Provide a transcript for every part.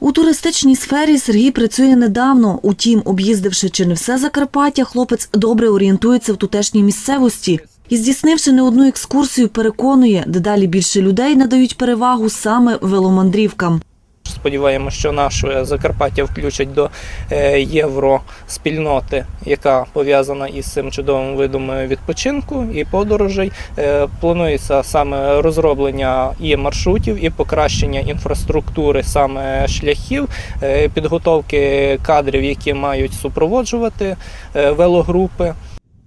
У туристичній сфері Сергій працює недавно. Утім, об'їздивши чи не все Закарпаття, хлопець добре орієнтується в тутешній місцевості. І здійснивши не одну екскурсію, переконує, дедалі більше людей надають перевагу саме веломандрівкам. Сподіваємося, що наше Закарпаття включать до е, євроспільноти, яка пов'язана із цим чудовим видом відпочинку і подорожей. Е, Планується саме розроблення і маршрутів, і покращення інфраструктури саме шляхів, е, підготовки кадрів, які мають супроводжувати велогрупи.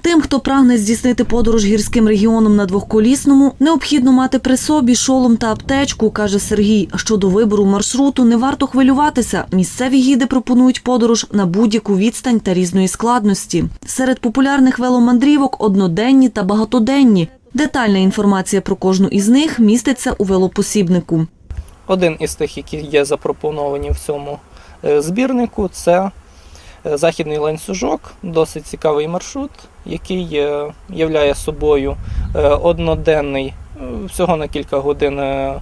Тим, хто прагне здійснити подорож гірським регіоном на двохколісному, необхідно мати при собі шолом та аптечку, каже Сергій. Щодо вибору маршруту не варто хвилюватися. Місцеві гіди пропонують подорож на будь-яку відстань та різної складності. Серед популярних веломандрівок одноденні та багатоденні. Детальна інформація про кожну із них міститься у велопосібнику. Один із тих, які є запропоновані в цьому е, збірнику, це західний ланцюжок, досить цікавий маршрут, який е, являє собою е, одноденний, е, всього на кілька годин е,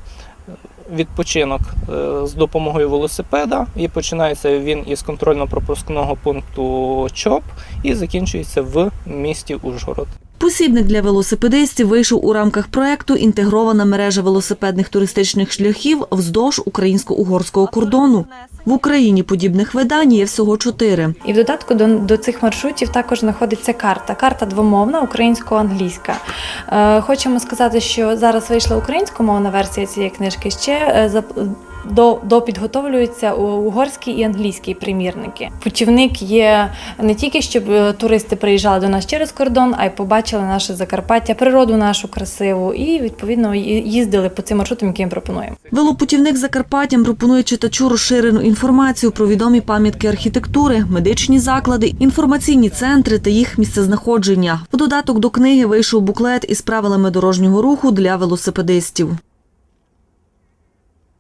відпочинок е, з допомогою велосипеда. І починається він із контрольно-пропускного пункту ЧОП і закінчується в місті Ужгород. Посібник для велосипедистів вийшов у рамках проекту Інтегрована мережа велосипедних туристичних шляхів вздовж українсько-угорського кордону. В Україні подібних видань є всього чотири. І в додатку до, до цих маршрутів також знаходиться карта. Карта двомовна, українсько-англійська. Е, хочемо сказати, що зараз вийшла українськомовна версія цієї книжки. Ще е, до, допідготовлюються у- угорський і англійський примірники. Путівник є не тільки щоб е, туристи приїжджали до нас через кордон, а й побачили наше Закарпаття, природу нашу красиву, і відповідно їздили по цим маршрутам, які ми пропонуємо. Велопутівник Закарпаттям пропонує читачу розширену інформацію про відомі пам'ятки архітектури, медичні заклади, інформаційні центри та їх місцезнаходження. В додаток до книги вийшов буклет із правилами дорожнього руху для велосипедистів.